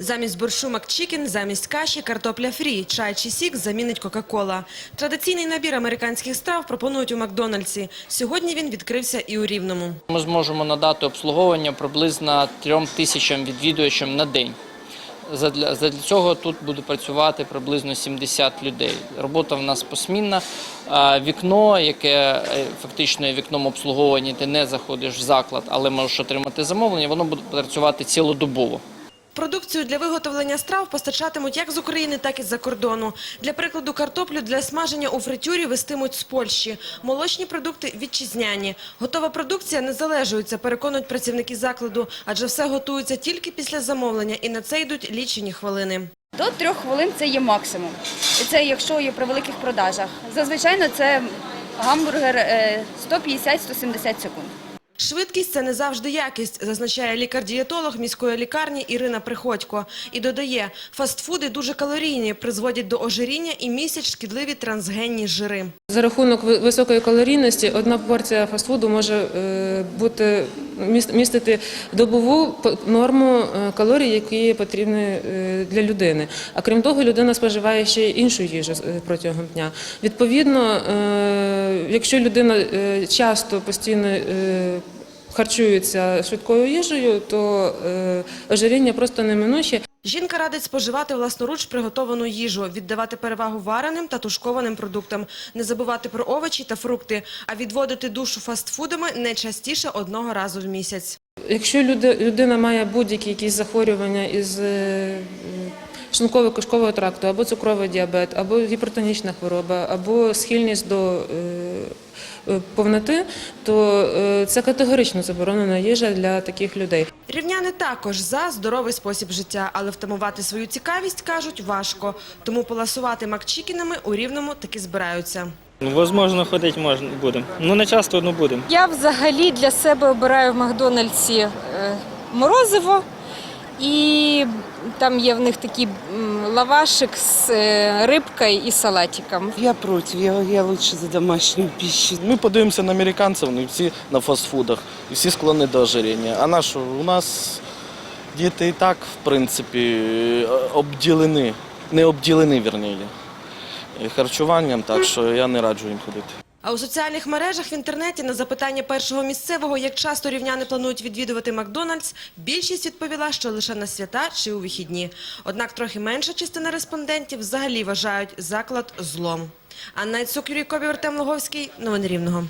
Замість борщу макчікен, замість каші – картопля фрі, чай чи сік замінить Кока-Кола. Традиційний набір американських страв пропонують у Макдональдсі. Сьогодні він відкрився і у Рівному. Ми зможемо надати обслуговування приблизно трьом тисячам відвідувачам на день. Задля, задля цього тут буде працювати приблизно 70 людей. Робота в нас посмінна. Вікно, яке е, фактично є вікном обслуговування, ти не заходиш в заклад, але можеш отримати замовлення, воно буде працювати цілодобово. Продукцію для виготовлення страв постачатимуть як з України, так і з-за кордону. Для прикладу, картоплю для смаження у фритюрі вестимуть з Польщі. Молочні продукти вітчизняні. Готова продукція не залежується, переконують працівники закладу, адже все готується тільки після замовлення, і на це йдуть лічені хвилини. До трьох хвилин це є максимум. Це якщо є при великих продажах. Зазвичай це гамбургер е, 150-170 секунд. Швидкість – це не завжди якість, зазначає лікар-дієтолог міської лікарні Ірина Приходько. І додає, фастфуди дуже калорійні, призводять до ожиріння і містять шкідливі трансгенні жири. За рахунок високої калорійності одна порція фастфуду може е, бути міс- містити добову норму е, калорій, які потрібні е, для людини. А крім того, людина споживає ще іншу їжу протягом дня. Відповідно, якщо людина е, часто постійно е, харчується швидкою їжею, то е, ожиріння просто неминуче. Жінка радить споживати власноруч приготовану їжу, віддавати перевагу вареним та тушкованим продуктам, не забувати про овочі та фрукти, а відводити душу фастфудами не частіше одного разу в місяць. Якщо людина має будь-які якісь захворювання із е, шлунково-кишкового тракту, або цукровий діабет, або гіпертонічна хвороба, або схильність до е, е, повноти, то е, це категорично заборонена їжа для таких людей. Рівняни також за здоровий спосіб життя, але втамувати свою цікавість, кажуть, важко. Тому поласувати макчікінами у Рівному таки збираються. Ну, Возможно, ходити можна будемо. Ну не часто, ну будемо. Я взагалі для себе обираю в Макдональдсі морозиво, і там є в них такий лавашик з е, рибкою і салатиком. Я против, я, я лучше за домашнюю пищу. Ми подивимося на американців, вони всі на фастфудах, і всі склонні до ожирення. А на? У нас діти і так, в принципі, обділені, не обділені, вірніше, харчуванням, так що я не раджу їм ходити. А у соціальних мережах в інтернеті на запитання першого місцевого, як часто рівняни планують відвідувати Макдональдс, більшість відповіла, що лише на свята чи у вихідні. Однак трохи менша частина респондентів взагалі вважають заклад злом. Анна Іцук, Юрій Кобів, Артем Логовський. Новини Рівного.